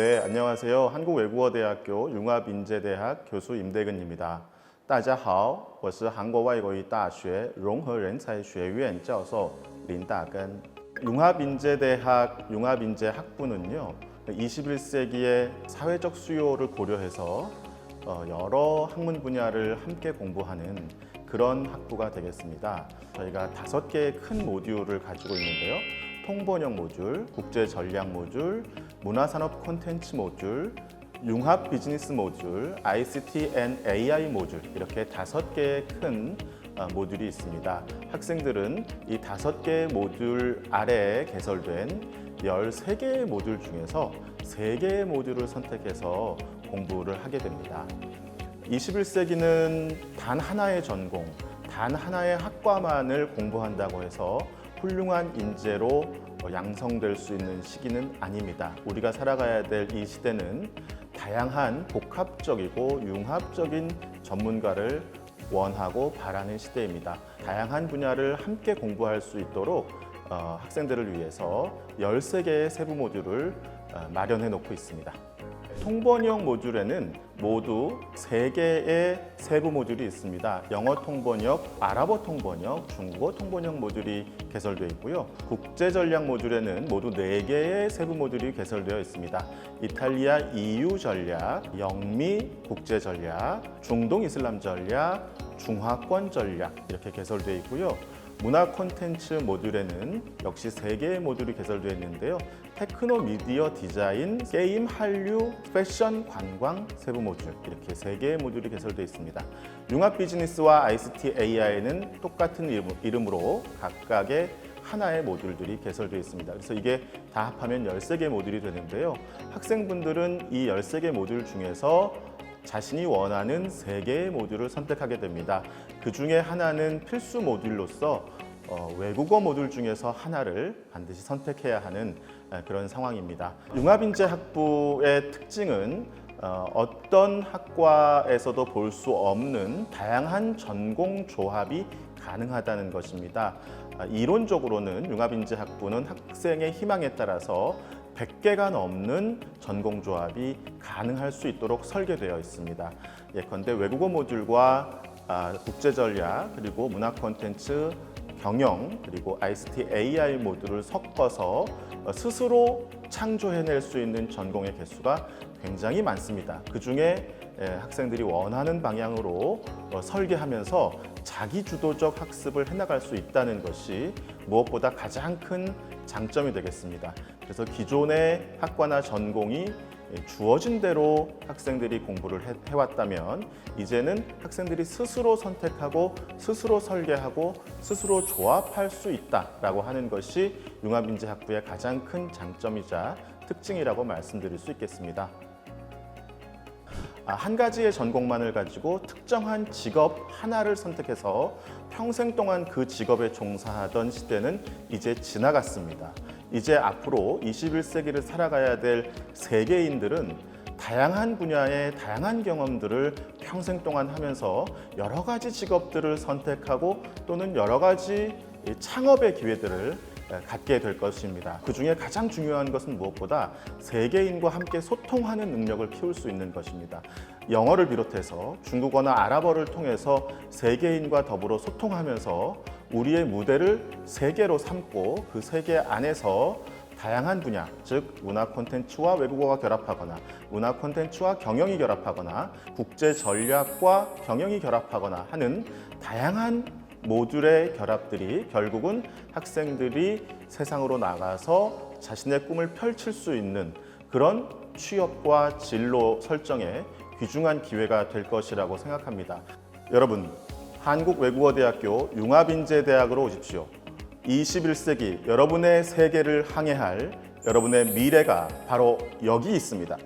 네, 안녕하세요. 한국외국어대학교 융합인재대학 교수 임대근입니다. 大家好，我是韩国外国语大学融合人才学院教授林大根. 융합인재대학 융합인재학부는요, 21세기의 사회적 수요를 고려해서 어, 여러 학문 분야를 함께 공부하는 그런 학부가 되겠습니다. 저희가 다섯 개의 큰 모듈을 가지고 있는데요. 통번역 모듈, 국제 전략 모듈, 문화산업 콘텐츠 모듈, 융합 비즈니스 모듈, ICT 앤 AI 모듈 이렇게 다섯 개의 큰 어, 모듈이 있습니다. 학생들은 이 다섯 개의 모듈 아래에 개설된 13개의 모듈 중에서 3개의 모듈을 선택해서 공부를 하게 됩니다. 21세기는 단 하나의 전공, 단 하나의 학과만을 공부한다고 해서 훌륭한 인재로 양성될 수 있는 시기는 아닙니다. 우리가 살아가야 될 이 시대는 다양한 복합적이고 융합적인 전문가를 원하고 바라는 시대입니다. 다양한 분야를 함께 공부할 수 있도록 어, 학생들을 위해서 13개의 세부 모듈을 어, 마련해 놓고 있습니다. 통번역 모듈에는 모두 세개의 세부 모듈이 있습니다. 영어 통번역, 아랍어 통번역, 중국어 통번역 모듈이 개설되어 있고요. 국제 전략 모듈에는 모두 네개의 세부 모듈이 개설되어 있습니다. 이탈리아 EU 전략, 영미 국제 전략, 중동 이슬람 전략, 중화권 전략 이렇게 개설되어 있고요. 문화 콘텐츠 모듈에는 역시 세개의 모듈이 개설되어 있는데요. 테크노 미디어 디자인, 게임, 한류, 패션, 관광 세부 모듈 이렇게 세개의 모듈이 개설되어 있습니다. 융합 비즈니스와 ICT AI는 똑같은 이름- 이름으로 각각의 하나의 모듈들이 개설되어 있습니다. 그래서 이게 다 합하면 13개 모듈이 되는데요. 학생분들은 이 13개 모듈 중에서 자신이 원하는 세 개의 모듈을 선택하게 됩니다. 그 중에 하나는 필수 모듈로서 어, 외국어 모듈 중에서 하나를 반드시 선택해야 하는 에, 그런 상황입니다. 융합인재 학부의 특징은 어, 어떤 학과에서도 볼 수 없는 다양한 전공 조합이 가능하다는 것입니다. 아, 이론적으로는 융합인재 학부는 학생의 희망에 따라서 100개가 넘는 전공 조합이 가능할 수 있도록 설계되어 있습니다. 예컨대 외국어 모듈과 아, 국제 전략 그리고 문화 콘텐츠 경영 그리고 ICT AI 모듈을 섞어서 어, 스스로 창조해낼 수 있는 전공의 개수가 굉장히 많습니다. 그 중에 학생들이 원하는 방향으로 어, 설계하면서 자기 주도적 학습을 해나갈 수 있다는 것이 무엇보다 가장 큰 장점이 되겠습니다. 그래서 기존의 학과나 전공이 주어진 대로 학생들이 공부를 해- 해왔다면 이제는 학생들이 스스로 선택하고 스스로 설계하고 스스로 조합할 수 있다라고 하는 것이 융합인재학부의 가장 큰 장점이자 특징이라고 말씀드릴 수 있겠습니다. 아, 한 가지의 전공만을 가지고 특정한 직업 하나를 선택해서 평생 동안 그 직업에 종사하던 시대는 이제 지나갔습니다. 이제 앞으로 21세기를 살아가야 될 세계인들은 다양한 분야의 다양한 경험들을 평생 동안 하면서 여러 가지 직업들을 선택하고 또는 여러 가지 이 창업의 기회들을 에, 갖게 될 것입니다. 그 중에 가장 중요한 것은 무엇보다 세계인과 함께 소통하는 능력을 키울 수 있는 것입니다. 영어를 비롯해서 중국어나 아랍어를 통해서 세계인과 더불어 소통하면서 우리의 무대를 세계로 삼고 그 세계 안에서 다양한 분야, 즉 문화 콘텐츠와 외국어가 결합하거나 문화 콘텐츠와 경영이 결합하거나 국제 전략과 경영이 결합하거나 하는 다양한 모듈의 결합들이 결국은 학생들이 세상으로 나가서 자신의 꿈을 펼칠 수 있는 그런 취업과 진로 설정에 귀중한 기회가 될 것이라고 생각합니다. 여러분, 한국외국어대학교 융합인재대학으로 오십시오. 21세기 여러분의 세계를 항해할 여러분의 미래가 바로 여기 있습니다.